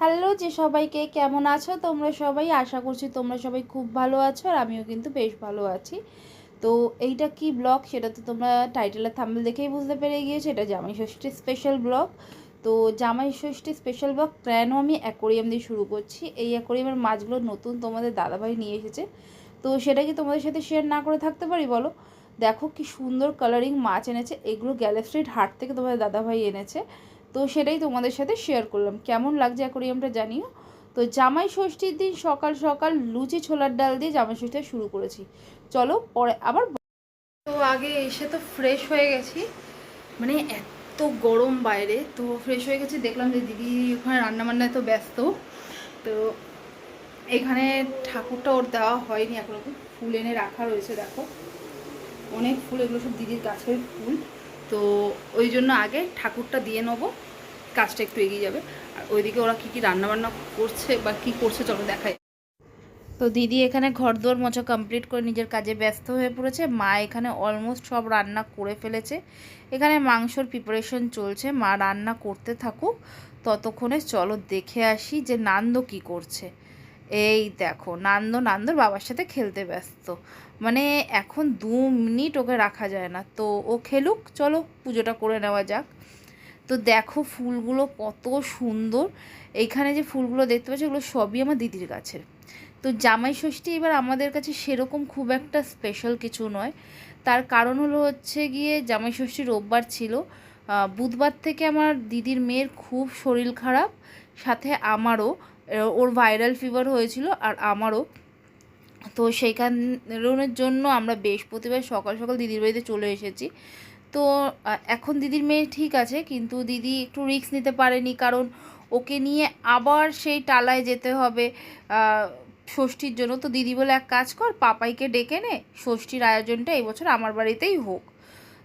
Hello যে সবাইকে, কেমন আছো? তোমরা সবাই? আশা করছি তোমরা সবাই খুব ভালো আছো আর আমিও কিন্তু বেশ ভালো আছি। তো এইটা কি ব্লগ? সেটা তো তোমরা টাইটেলের থাম্বেল দেখেই বুঝতে পেরে গিয়েছো। এটা জামাই ষষ্ঠীর স্পেশাল ব্লগ তো জামাই ষষ্ঠী স্পেশাল ব্লগ কেন আমি অ্যাকোরিয়াম দিয়ে শুরু করছি? এই অ্যাকোরিয়ামের মাছগুলো নতুন তোমাদের দাদাভাই নিয়ে এসেছে। তো সেটা কি তোমাদের সাথে শেয়ার না করে থাকতে পারি বলো? দেখো কি সুন্দর কালারিং মাছ এনেছে। এগুলো গ্যালে স্ট্রিট হাট থেকে তোমাদের দাদাভাই এনেছে। তো সেটাই তোমাদের সাথে শেয়ার করলাম। কেমন লাগছে অ্যাকোরিয়ামটা জানিও? তো জামাই ষষ্ঠীর দিন সকাল সকাল লুচি ছোলার ডাল দিয়ে জামাই ষষ্ঠীটা শুরু করেছি। চলো, পরে আবার তো আগে এসে তো ফ্রেশ হয়ে গেছি। মানে এত গরম বাইরে, তো ফ্রেশ হয়ে গেছি। দেখলাম যে দিদি ওখানে রান্নাবান্নায় তো ব্যস্ত। তো এখানে ঠাকুরটা ওর দেওয়া হয়নি এখনও। ফুল এনে রাখা রয়েছে, দেখো। অনেক ফুল, এগুলো সব দিদির গাছের ফুল। তো ওই জন্য আগে ঠাকুরটা দিয়ে নেব। কাজটা একটু এগিয়ে যাবে। আর ওইদিকে ওরা কী কী রান্নাবান্না করছে বা কি করছে চলো দেখাই। তো দিদি এখানে ঘর দুয়ার মোছা কমপ্লিট করে নিজের কাজে ব্যস্ত হয়ে পড়েছে। মা এখানে অলমোস্ট সব রান্না করে ফেলেছে। এখানে মাংসর প্রিপারেশন চলছে। মা রান্না করতে থাকুক। ততক্ষণে চলো দেখে আসি যে নান্দ কি করছে। এই দেখো, নান্দ, নান্দর বাবার সাথে খেলতে ব্যস্ত। মানে এখন দু মিনিট ওকে রাখা যায় না। তো ও খেলুক, চলো পুজোটা করে নেওয়া যাক। তো দেখো ফুলগুলো কত সুন্দর। এইখানে যে ফুলগুলো দেখতে পাচ্ছি ওগুলো সবই আমার দিদির গাছের। তো জামাই ষষ্ঠী এবার আমাদের কাছে সেরকম খুব একটা স্পেশাল কিছু নয়। তার কারণ হলো হচ্ছে গিয়ে জামাই ষষ্ঠী রোববার ছিল। বুধবার থেকে আমার দিদির মেয়ের খুব শরীর খারাপ, সাথে আমারও ওর ভাইরাল ফিভার হয়েছিল আর আমারও। তো সেইখানের জন্য আমরা বৃহস্পতিবার সকাল সকাল দিদির বাড়িতে চলে এসেছি। তো এখন দিদির মেয়ে ঠিক আছে, কিন্তু দিদি একটু রিস্ক নিতে পারেনি কারণ ওকে নিয়ে আবার সেই টালায় যেতে হবে ষষ্ঠীর জন্য। তো দিদি বলে, এক কাজ কর, পাপাইকে ডেকে নে, ষষ্ঠীর আয়োজনটা এই বছর আমার বাড়িতেই হোক।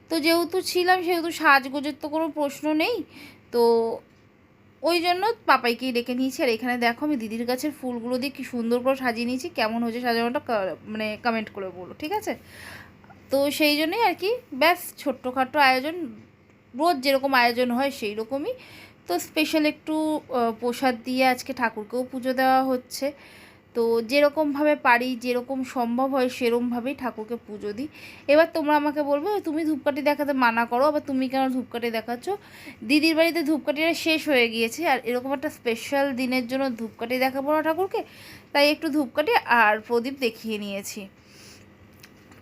তো যেহেতু ছিলাম, সেহেতু সাজগোজের তো কোনো প্রশ্ন নেই, তো ওই জন্য পাপাইকেই ডেকে নিয়েছি। আর এখানে দেখো, আমি দিদির গাছের ফুলগুলো দিয়ে কি সুন্দর করে সাজিয়ে নিয়েছি, কেমন হয়েছে সাজানোটা মানে কমেন্ট করে বলো, ঠিক আছে? তো সেই জন্যই আর কি, ব্যাস ছোট্টখাট্টো আয়োজন, রোজ যেরকম আয়োজন হয় সেই রকমই তো স্পেশাল একটু প্রসাদ দিয়ে আজকে ঠাকুরকেও পুজো দেওয়া হচ্ছে। তো যেরকমভাবে পারি, যেরকম সম্ভব হয় সেরমভাবেই ঠাকুরকে পুজো দিই। এবার তোমরা আমাকে বলবে তুমি ধূপকাঠি দেখাতে মানা করো, আবার তুমি কেন ধূপকাঠি দেখাচ্ছ? দিদির বাড়িতে ধূপকাঠিটা শেষ হয়ে গিয়েছে, আর এরকম একটা স্পেশাল দিনের জন্য ধূপকাঠি দেখাবো না ঠাকুরকে, তাই একটু ধূপকাঠি আর প্রদীপ দেখিয়ে নিয়েছি।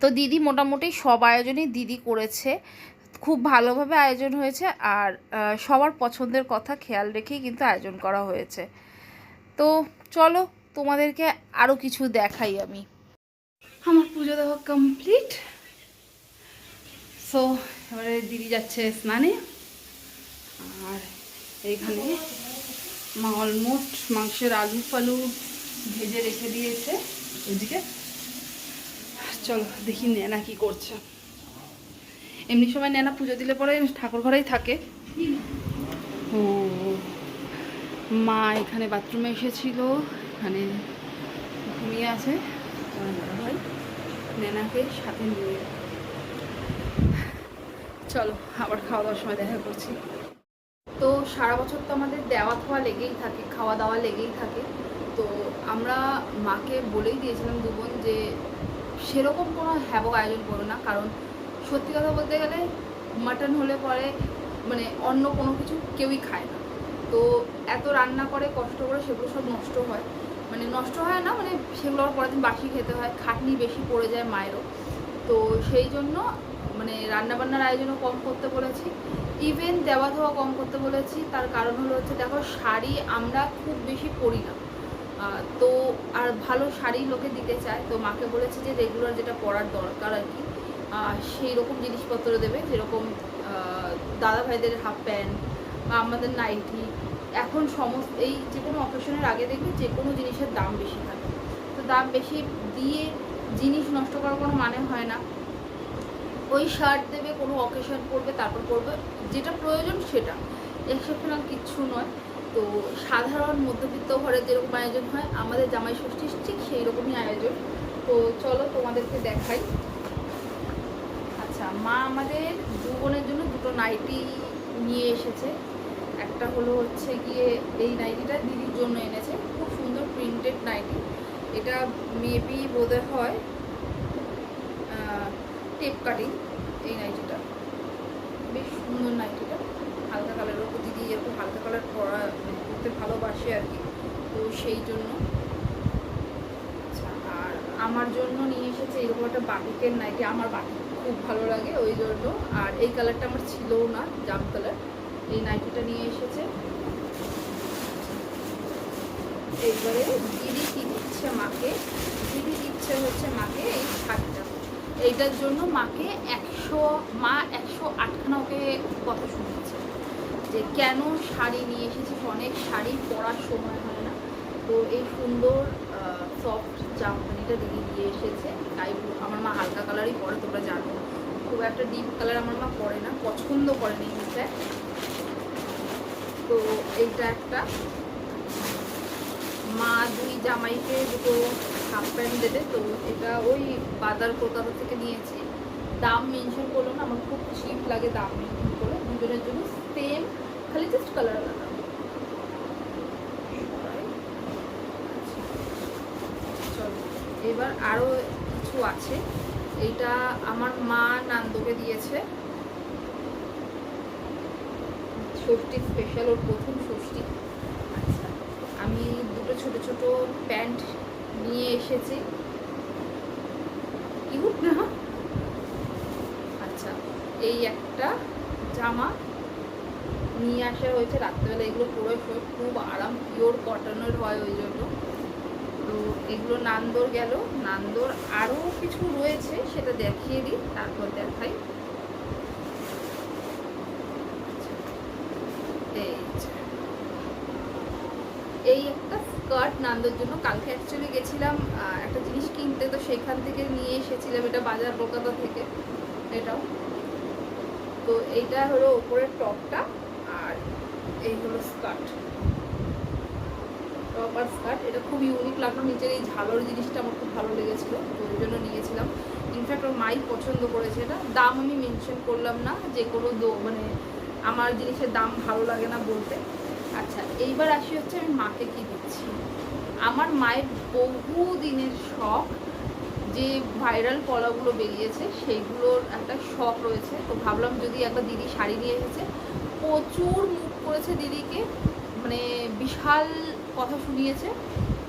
তো দিদি মোটামুটি সব আয়োজনই দিদি করেছে। খুব ভালোভাবে আয়োজন হয়েছে আর সবার পছন্দের কথা খেয়াল রেখেই কিন্তু আয়োজন করা হয়েছে। তো চলো তোমাদেরকে আরও কিছু দেখাই আমি। আমার পুজো দেওয়া কমপ্লিট সো এবারে দিদি যাচ্ছে স্নানে। আর এইখানে মা অলমোস্ট মাংসের আলু ফালু ভেজে রেখে দিয়েছে। ওইদিকে চলো, দেখি নেনা কি করছে। এমনি সময় নেনা পুজো দিলে পরে ঠাকুর ঘরেই থাকে। ও, মা এখানে বাথরুমে এসেছিল, এখানে ঘুমিয়ে আছে। নেনাকে সাথে নিয়ে। চলো, আবার খাওয়া দাওয়ার সময় দেখা করছি। তো সারা বছর তো আমাদের দেওয়া খাওয়া লেগেই থাকে খাওয়া দাওয়া লেগেই থাকে। তো আমরা মাকে বলেই দিয়েছিলাম দুবোন যে সেরকম কোনো হ্যাবক আয়োজন করো না। কারণ সত্যি কথা বলতে গেলে মাটন হলে পরে মানে অন্য কোনো কিছু কেউই খায় না। তো এত রান্না করে, কষ্ট করে সেগুলো সব নষ্ট হয়। মানে নষ্ট হয় না মানে সেগুলো আবার পরের দিন বাসি খেতে হয়। খাটনি বেশি পড়ে যায় মায়েরও। তো সেই জন্য মানে রান্নাবান্নার আয়োজনও কম করতে বলেছি। ইভেন দেওয়া ধোয়া কম করতে বলেছি। তার কারণ হলো হচ্ছে, দেখো, শাড়ি আমরা খুব বেশি পরি না। তো আর ভালো শাড়ি লোকে দিতে চায়। তো মাকে বলেছে যে রেগুলার যেটা পরার দরকার আর কি সেই রকম জিনিসপত্র দেবে। যেরকম দাদা ভাইদের হাফ প্যান্ট বা আমাদের নাইটি এখন সমস্ত, এই যে কোনো অকেশনের আগে দেখবে যে কোনো জিনিসের দাম বেশি থাকে। তো দাম বেশি দিয়ে জিনিস নষ্ট করার কোনো মানে হয় না। ওই শার্ট দেবে, কোনো অকেশন করবে তারপর পরবে, যেটা প্রয়োজন সেটা। এক্সেপশনাল কিচ্ছু নয়। তো সাধারণ মধ্যবিত্ত ঘরে যেরকম আয়োজন হয়, আমাদের জামাই ষষ্ঠী ঠিক সেই রকমই আয়োজন। তো চলো তোমাদেরকে দেখাই। আচ্ছা মা আমাদের দু বোনের জন্য দুটো নাইটি নিয়ে এসেছে। একটা হলো হচ্ছে গিয়ে এই নাইটিটা দিদির জন্য এনেছে। খুব সুন্দর প্রিন্টেড নাইটি। এটা মেবি বোধহয় হয় টেপ কাটিং এই নাইটিটা। বেশ সুন্দর নাইটিটা। হালকা কালারের ওপর দিদি এরকম হালকা কালার পরা, পরতে ভালোবাসে আর কি। তো সেই জন্য। আচ্ছা আর আমার জন্য নিয়ে এসেছে এরকম একটা বাটিকের নাইটি। আমার বাটিক খুব ভালো লাগে ওই জন্য। আর এই কালারটা আমার ছিলও না, জাম কালার। এই নাইটিটা নিয়ে এসেছে। এবারে দিদি কি দিচ্ছে মাকে? দিদি দিচ্ছে হচ্ছে মাকে এই শাড়িটা। এইটার জন্য মাকে একশো, মা একশো আটখানা ওকে কথা শুনিয়েছে। যে কেন শাড়ি নিয়ে এসেছিস অনেক শাড়ি পরার সময় হয় না। তো এই সুন্দর সফট জামদানিটা দিদি দিয়ে এসেছে। তাই আমার মা হালকা কালারই পরে, তোমরা জানো। খুব একটা ডিপ কালার আমার মা পরে না, পছন্দ করে নি তো এইটা একটা। মা দুই জামাইকে দুটো হাফ প্যান্ট দেবে, তো এটা ওই বাজার কলকাতা থেকে নিয়েছি। দাম মেনশন করল না, আমার খুব চিপ লাগে দাম মেনশন করে দুজনের জন্য সেম খালি জাস্ট কালার আলাদা। এবার আরও কিছু আছে। এইটা আমার মা নান্দকে দিয়েছে। ষষ্ঠী স্পেশাল ওর প্রথম ষষ্ঠী। আচ্ছা আমি দুটো ছোট ছোট প্যান্ট নিয়ে এসেছি। কিউট না আচ্ছা এই একটা জামা। নিয়ে আসা হয়েছে রাত্রেবেলা। এগুলো পুরো খুব আরাম পিওর কটনের হয় ওই জন্য। তো এগুলো নান্দর গেল। নান্দর আরও কিছু রয়েছে, সেটা দেখিয়ে দিই, তারপর দেখাই। এই একটা স্কার্ট নান্দর জন্য। কালকে অ্যাকচুয়ালি গেছিলাম একটা জিনিস কিনতে, তো সেখান থেকে নিয়ে এসেছিলাম এটা বাজার কলকাতা থেকে, এটাও। তো এইটা হলো ওপরের টপটা। এই হলো স্কার্ট। টপ আর স্কার্ট, এটা খুব ইউনিক লাগল। নিচের এই ঝালোর জিনিসটা আমার খুব ভালো লেগেছিলো ওই জন্য নিয়েছিলাম। ইনফ্যাক্ট ওর মাই পছন্দ করেছে এটা। দাম আমি মেনশন করলাম না, যে কোনো দো মানে আমার জিনিসের দাম ভালো লাগে না বলতে। আচ্ছা এইবার আসি হচ্ছে আমি মাকে কি দিচ্ছি। আমার মায়ের বহু দিনের শখ, যে ভাইরাল পলাগুলো বেরিয়েছে, সেইগুলোর একটা শখ রয়েছে। তো ভাবলাম যদি একটা দিদি শাড়ি নিয়ে এসেছে, প্রচুর করেছে দিদিকে মানে বিশাল কথা শুনিয়েছে।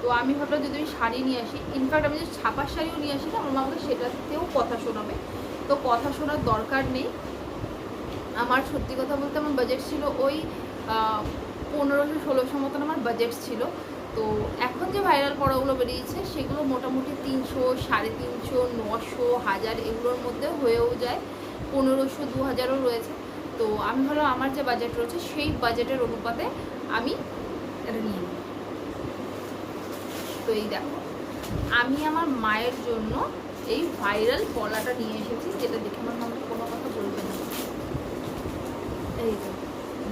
তো আমি ভাবলাম যদি আমি শাড়ি নিয়ে আসি ইনফ্যাক্ট আমি যদি ছাপার শাড়িও নিয়ে আসি আমার মা আমাকে সেটাতেও কথা শোনাবে। তো কথা শোনার দরকার নেই। আমার সত্যি কথা বলতে আমার বাজেট ছিল ওই পনেরোশো ষোলোশো মতন আমার বাজেট ছিল। তো এখন যে ভাইরাল পড়াগুলো বেরিয়েছে, সেগুলো মোটামুটি তিনশো, সাড়ে তিনশো, নশো, হাজার এগুলোর মধ্যে হয়েও যায়। পনেরোশো দু হাজারও রয়েছে। তো আমি ভালো আমার যে বাজেট রয়েছে, সেই বাজেটের অনুপাতে আমি এটা নিয়ে নিই তো এই দেখো, আমি আমার মায়ের জন্য এই ভাইরাল পলাটা নিয়ে এসেছি, যেটা দেখে আমার মা কোনো কথা বলবে না। এই যে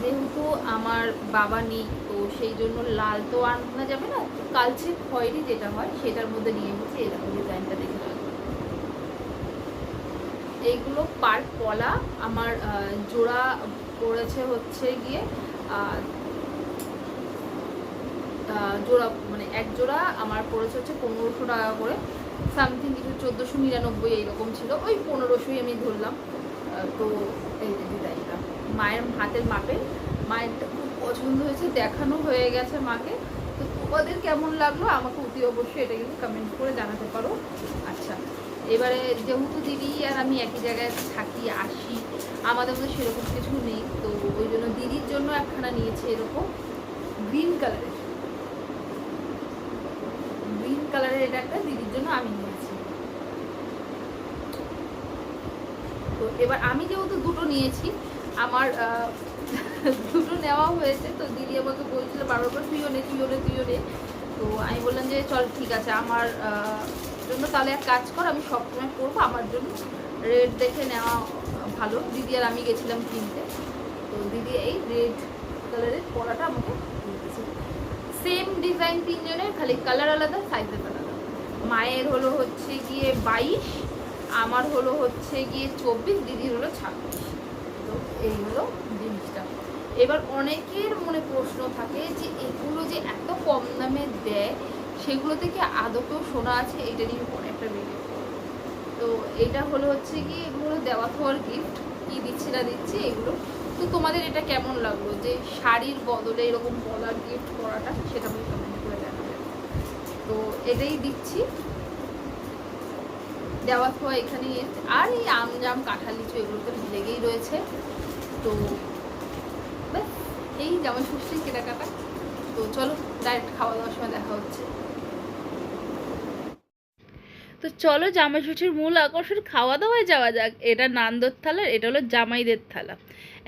যেহেতু আমার বাবা নেই, তো সেই জন্য লাল তো আনা যাবে না তো কালচে খয়েরি যেটা হয়, সেটার মধ্যে নিয়ে এসেছি এরকম ডিজাইনটা দেখে। এইগুলো পার পলা আমার জোড়া পড়েছে হচ্ছে গিয়ে জোড়া মানে এক জোড়া আমার পড়েছে হচ্ছে পনেরোশো টাকা করে। সামথিং কিছু চোদ্দোশো নিরানব্বই এইরকম ছিল, ওই পনেরোশোই আমি ধরলাম। তো এই ডিজাইনটা মায়ের হাতের মাপে। মায়েরটা খুব পছন্দ হয়েছে, দেখানো হয়ে গেছে মাকে। তো তোমাদের কেমন লাগল? আমাকে অতি অবশ্যই এটা কিন্তু কমেন্ট করে জানাতে পারো। আচ্ছা এবারে যেহেতু দিদি আমি একই জায়গায় থাকি, আসি। আমাদের মধ্যে সেরকম কিছু নেই। তো ওই জন্য দিদির জন্য একখানা নিয়েছি এরকম গ্রিন কালারের গ্রিন কালারের এটা একটা দিদির জন্য আমি নিয়েছি। তো এবার আমি যেহেতু দুটো নিয়েছি, আমার দুটো নেওয়া হয়েছে। তো দিদি আমাকে বলছিল বারবার করে তুইও নে তুইও নে তুইও নে। তো আমি বললাম যে, চল ঠিক আছে, আমার জন্য তাহলে এক কাজ কর, আমি সবসময় করব, আমার জন্য রেড দেখে নেওয়া ভালো। দিদি আর আমি গেছিলাম কিনতে। তো দিদি এই রেড কালারের পরাটা আমাকে সেম ডিজাইন তিনজনের, খালি কালার আলাদা সাইজের আলাদা। মায়ের হলো হচ্ছে গিয়ে বাইশ, আমার হলো হচ্ছে গিয়ে চব্বিশ, দিদির হলো ছাব্বিশ। তো এই হলো জিনিসটা। এবার অনেকের মনে প্রশ্ন থাকে যে এগুলো যে এত কম দামে দেয়, সেগুলো থেকে আদৌ শোনা আছে এটা নিয়ে একটা ভিডিও তো এটা হলো হচ্ছে কি এগুলো দেওয়া খাওয়ার গিফট কি দিচ্ছি না দিচ্ছি, এগুলো। তো তোমাদের এটা কেমন লাগল? যে শাড়ির বদলে এরকম বলার গিফট করাটা, সেটা আমি কমেন্ট করে জানাবে। তো এটাই দিচ্ছি। দেওয়া এখানেই এসছে। আর এই আম জাম কাঁঠাল লিচু এগুলো তো লেগেই রয়েছে। তো এই জামাই ষষ্ঠীর কেনাকাটা। তো চলো ডাইরেক্ট খাওয়া দাওয়ার সময় দেখা হচ্ছে। তো চলো জামাই ষষ্ঠীর মূল আকর্ষণ খাওয়া দাওয়ায় যাওয়া যাক। এটা নান্দর থালা এটা হলো জামাইদের থালা।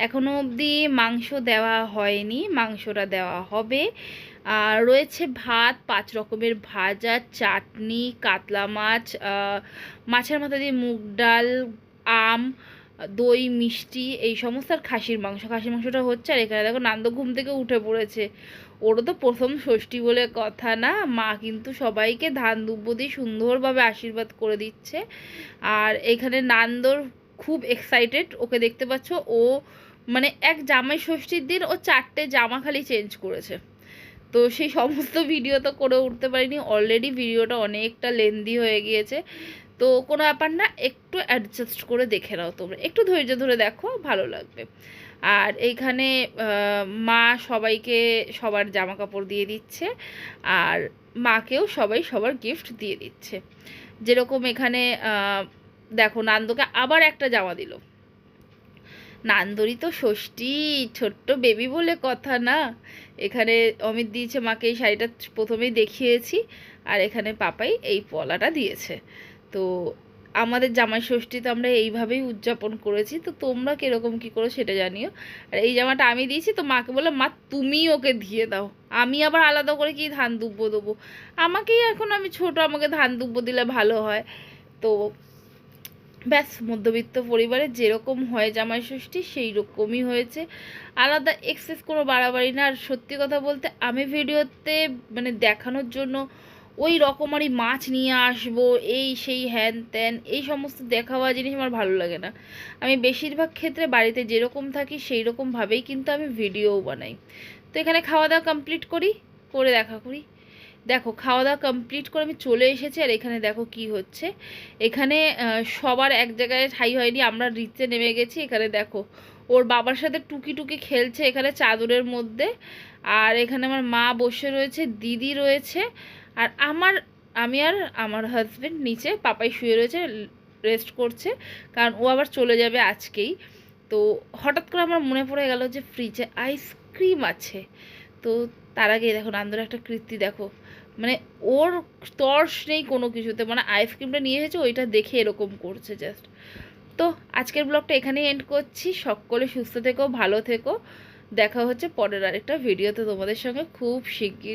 এখনও অবধি মাংস দেওয়া হয়নি, মাংসটা দেওয়া হবে। আর রয়েছে ভাত, পাঁচ রকমের ভাজা, চাটনি, কাতলা মাছ মাছের মাথা দিয়ে মুগ ডাল, আম, দই, মিষ্টি, এই সমস্ত আর খাসির মাংস। খাসির মাংসটা হচ্ছে আর এখানে দেখো নান্দ ঘুম থেকে উঠে পড়েছে। ওরও তো প্রথম ষষ্ঠী বলে কথা না। মা কিন্তু সবাইকে ধান দুব্য দিয়ে সুন্দরভাবে আশীর্বাদ করে দিচ্ছে। আর এখানে নান্দর খুব এক্সাইটেড ওকে দেখতে পাচ্ছ, ও মানে এক জামাই ষষ্ঠীর দিন ও চারটে জামা খালি চেঞ্জ করেছে। তো সেই সমস্ত ভিডিও তো করে উঠতে পারিনি। অলরেডি ভিডিওটা অনেকটা লেন্দি হয়ে গিয়েছে। তো কোনো ব্যাপার না, একটু অ্যাডজাস্ট করে দেখে নাও তোমরা। একটু ধৈর্য ধরে দেখো, ভালো লাগবে। আর এইখানে মা সবাইকে সবার জামা কাপড় দিয়ে দিচ্ছে আর মাকেও সবাই সবার গিফট দিয়ে দিচ্ছে। যেরকম এখানে দেখো নান্দকে আবার একটা জামা দিল। নান্দরই তো ষষ্ঠী, ছোট্ট বেবি বলে কথা না। এখানে অমিত দিয়েছে মাকে, এই শাড়িটা প্রথমেই দেখিয়েছি। আর এখানে পাপাই এই পলাটা দিয়েছে। তো আমাদের জামাই ষষ্ঠী তো আমরা এইভাবেই উদযাপন করেছি, তো তোমরা কীরকম কী করো সেটা জানিও। আর এই জামাটা আমি দিয়েছি, তো মাকে বললাম, মা, তুমি ওকে দিয়ে দাও, আমি আবার আলাদা করে কি ধান দুব্ব দেবো? আমাকেই এখন আমি ছোট, আমাকে ধান দুব্ব দিলে ভালো হয়। তো ব্যাস, মধ্যবিত্ত পরিবারে যেরকম হয় জামাই ষষ্ঠী সেই রকমই হয়েছে। আলাদা এক্সেস কোনো বাড়াবাড়ি না। আর সত্যি কথা বলতে, আমি ভিডিওতে মানে দেখানোর জন্য ওই রকমারি মাছ নিয়ে আসব, এই সেই হ্যান ত্যান, এই সমস্ত দেখাওয়া জিনিস আমার ভালো লাগে না। আমি বেশিরভাগ ক্ষেত্রে বাড়িতে যেরকম থাকি সেই রকমভাবেই কিন্তু আমি ভিডিওও বানাই। তো এখানে খাওয়া দাওয়া কমপ্লিট করি, করে দেখা করি। দেখো, খাওয়া দাওয়া কমপ্লিট করে আমি চলে এসেছি আর এখানে দেখো কি হচ্ছে। এখানে সবার এক জায়গায় ঠাই হয়নি, আমরা রিচে নেমে গেছি। এখানে দেখো, ওর বাবার সাথে টুকি টুকি খেলছে এখানে চাদরের মধ্যে। আর এখানে আমার মা বসে রয়েছে, দিদি রয়েছে। আর আমার, আমি আর আমার হাজব্যান্ড নিচে পাপাই শুয়ে রয়েছে রেস্ট করছে, কারণ ও আবার চলে যাবে আজকেই। তো হঠাৎ করে আমার মনে পড়ে গেল যে ফ্রিজে আইসক্রিম আছে। তো তার আগে দেখো নান্দর একটা কীর্তি দেখো। মানে ওর তর্স নেই কোনো কিছুতে মানে আইসক্রিমটা নিয়ে এসেছে, ওইটা দেখে এরকম করছে জাস্ট তো আজকের ব্লগটা এখানেই এন্ড করছি। সকলে সুস্থ থেকো, ভালো থেকো। দেখা হচ্ছে পরের আরেকটা ভিডিওতে তোমাদের সঙ্গে খুব শিগগির।